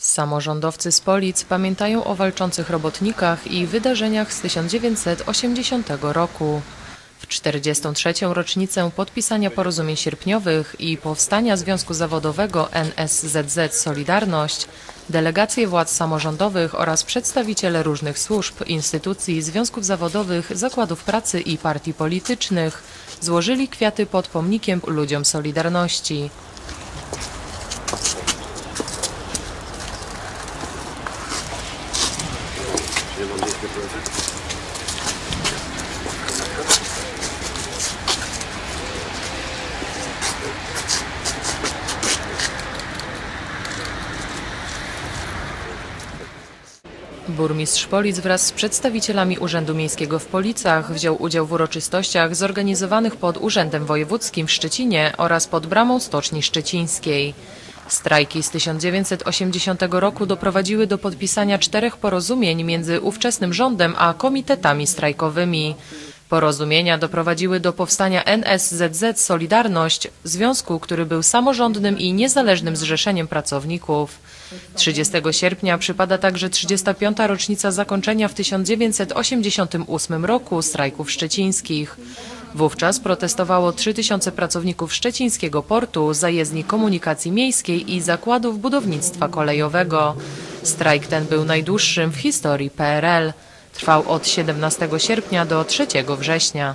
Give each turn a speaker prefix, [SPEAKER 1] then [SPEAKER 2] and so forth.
[SPEAKER 1] Samorządowcy z Polic pamiętają o walczących robotnikach i wydarzeniach z 1980 roku. W 43. rocznicę podpisania porozumień sierpniowych i powstania Związku Zawodowego NSZZ Solidarność, delegacje władz samorządowych oraz przedstawiciele różnych służb, instytucji, związków zawodowych, zakładów pracy i partii politycznych złożyli kwiaty pod pomnikiem ludziom Solidarności. Burmistrz Polic wraz z przedstawicielami Urzędu Miejskiego w Policach wziął udział w uroczystościach zorganizowanych pod Urzędem Wojewódzkim w Szczecinie oraz pod Bramą Stoczni Szczecińskiej. Strajki z 1980 roku doprowadziły do podpisania czterech porozumień między ówczesnym rządem a komitetami strajkowymi. Porozumienia doprowadziły do powstania NSZZ Solidarność, związku, który był samorządnym i niezależnym zrzeszeniem pracowników. 30 sierpnia przypada także 35. rocznica zakończenia w 1988 roku strajków szczecińskich. Wówczas protestowało 3000 pracowników szczecińskiego portu, zajezdni komunikacji miejskiej i zakładów budownictwa kolejowego. Strajk ten był najdłuższym w historii PRL. Trwał od 17 sierpnia do 3 września.